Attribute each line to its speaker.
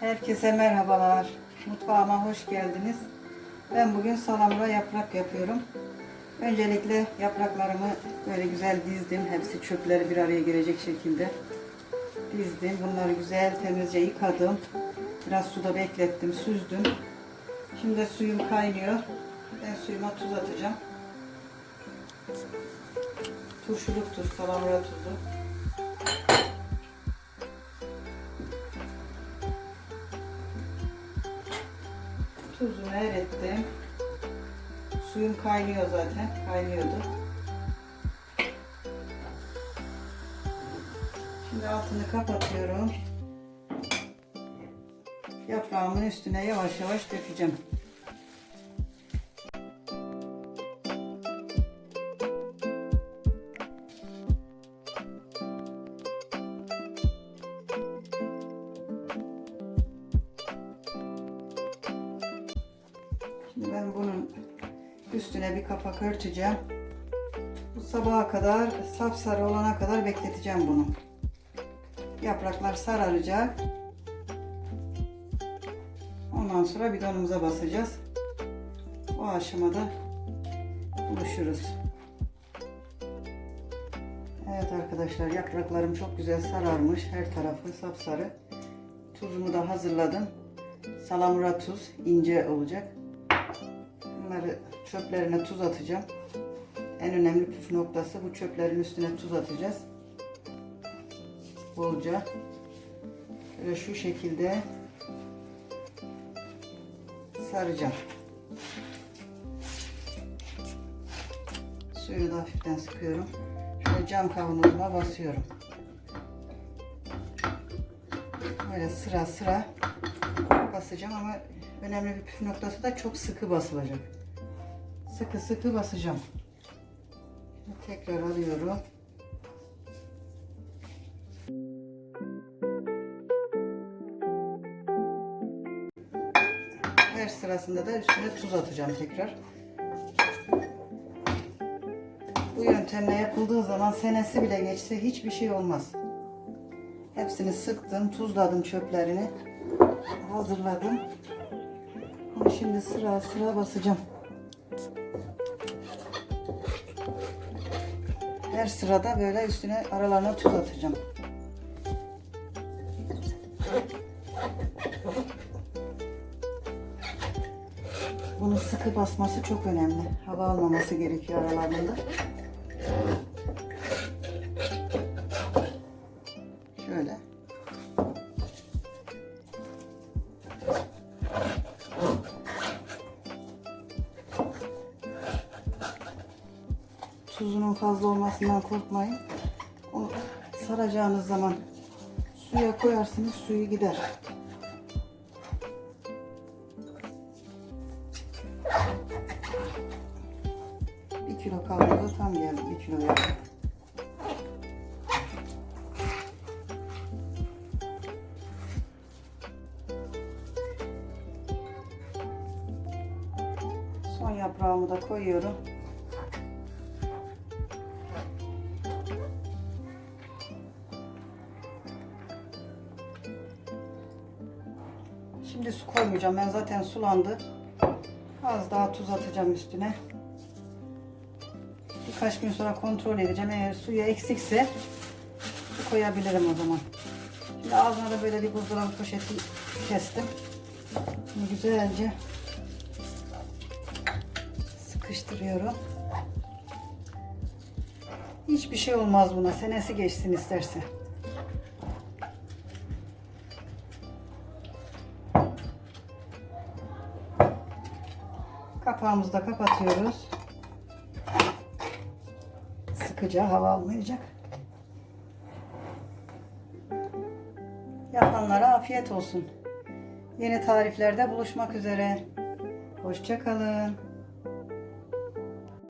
Speaker 1: Herkese merhabalar. Mutfağıma hoş geldiniz. Ben bugün salamura yaprak yapıyorum. Öncelikle yapraklarımı böyle güzel dizdim. Hepsi çöpleri bir araya gelecek şekilde dizdim. Bunları güzel temizce yıkadım. Biraz suda beklettim, süzdüm. Şimdi suyum kaynıyor. Ben suyuma tuz atacağım. Turşuluk tuz, salamura tuzu. Erittim. Suyum kaynıyor zaten. Kaynıyordu. Şimdi altını kapatıyorum. Yaprağımın üstüne yavaş yavaş dökeceğim. Şimdi ben bunun üstüne bir kapak örteceğim. Bu sabaha kadar sapsarı olana kadar bekleteceğim bunu. Yapraklar sararacak. Ondan sonra bidonumuza basacağız. O aşamada buluşuruz. Evet arkadaşlar yapraklarım çok güzel sararmış. Her tarafı sapsarı. Tuzumu da hazırladım. Salamura tuz ince olacak. Bunları çöplerine tuz atacağım. En önemli püf noktası bu çöplerin üstüne tuz atacağız. Bolca. Böyle şu şekilde saracağım. Suyunu da hafiften sıkıyorum. Şöyle cam kavanozuma basıyorum. Böyle sıra sıra basacağım ama önemli bir püf noktası da çok sıkı basılacak. Sıkı sıkı basacağım. Tekrar alıyorum. Her sırasında da üstüne tuz atacağım tekrar. Bu yöntemle yapıldığı zaman senesi bile geçse hiçbir şey olmaz. Hepsini sıktım, tuzladım çöplerini. Hazırladım. Şimdi sıra sıra basacağım. Her sırada böyle üstüne aralarına tuz atacağım. Bunu sıkı basması çok önemli. Hava almaması gerekiyor aralarında. Tuzunun fazla olmasından korkmayın. Onu saracağınız zaman suya koyarsınız suyu gider. Bir kilo kavanoza tam geldi. Bir kilo yakın. Son yaprağımı da koyuyorum. Şimdi su koymayacağım. Ben zaten sulandı. Az daha tuz atacağım üstüne. Birkaç gün sonra kontrol edeceğim. Eğer suyu eksikse su koyabilirim o zaman. Şimdi ağzına da böyle bir buzdolabı poşeti kestim. Bunu güzelce sıkıştırıyorum. Hiçbir şey olmaz buna. Senesi geçsin isterse. Kapağımızı da kapatıyoruz. Sıkıca hava almayacak. Yapanlara afiyet olsun. Yeni tariflerde buluşmak üzere. Hoşçakalın.